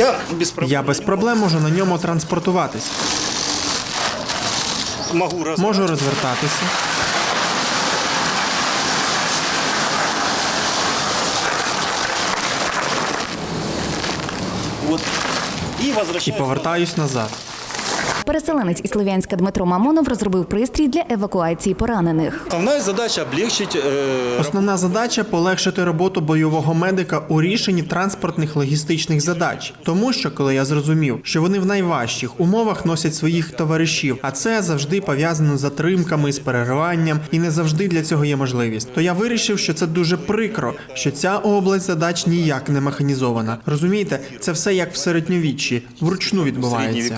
Я без проблем. Я без проблем можу на ньому транспортуватись, можу розвертатися. І повертаюсь назад. Переселенець із Слов'янська Дмитро Мамонов розробив пристрій для евакуації поранених. Основная задача облегчить э, Основна задача полегшити роботу бойового медика у рішенні транспортних логістичних задач. Тому що, коли я зрозумів, що вони в найважчих умовах носять своїх товаришів, а це завжди пов'язано з затримками, з перериванням, і не завжди для цього є можливість. То я вирішив, що це дуже прикро, що ця область задач ніяк не механізована. Розумієте, це все як в середньовіччі, вручну в средние відбувається.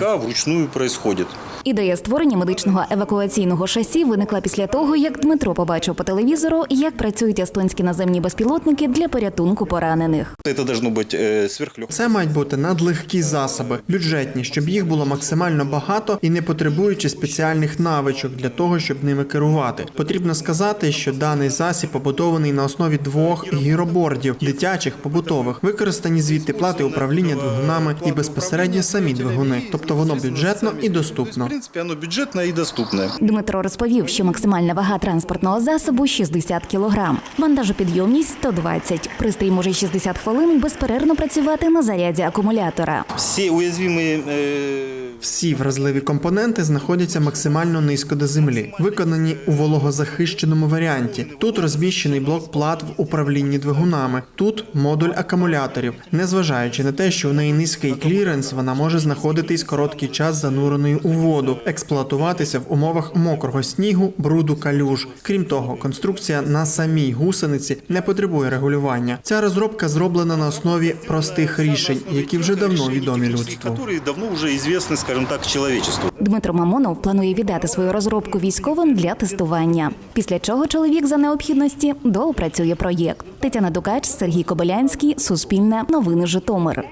Происходит. Ідея створення медичного евакуаційного шасі виникла після того, як Дмитро побачив по телевізору, як працюють естонські наземні безпілотники для порятунку поранених. Это должно быть э, сверхлегкое. Це мають бути надлегкі засоби, бюджетні, щоб їх було максимально багато і не потребуючи спеціальних навичок для того, щоб ними керувати. Потрібно сказати, що даний засіб побудований на основі двох гіробордів, дитячих, побутових, використані звідти плати управління двигунами і безпосередньо самі двигуни, тобто воно бюджетно і В доступно. принципе, воно бюджетне і доступне. Дмитро розповів, що максимальна вага транспортного засобу 60 кілограм. вантажопідйомність 120. Пристрій може 60 хвилин безперервно працювати на заряді акумулятора. Всі уязвимі... э, Всі вразливі компоненти знаходяться максимально низько до землі, виконані у вологозахищеному варіанті. Тут розміщений блок плат в управлінні двигунами, тут модуль акумуляторів. Незважаючи на те, що у неї низький кліренс, вона може знаходитись короткий час зануреною у воду, експлуатуватися в умовах мокрого снігу, бруду, калюж. Крім того, конструкція на самій гусениці не потребує регулювання. Ця розробка зроблена на основі простих рішень, які вже давно відомі людству. Скажем так, чоловічеству. Дмитро Мамонов планує віддати свою розробку військовим для тестування. Після чого чоловік за необхідності доопрацює проєкт. Тетяна Дукач, Сергій Кобилянський, Суспільне, Новини Житомир.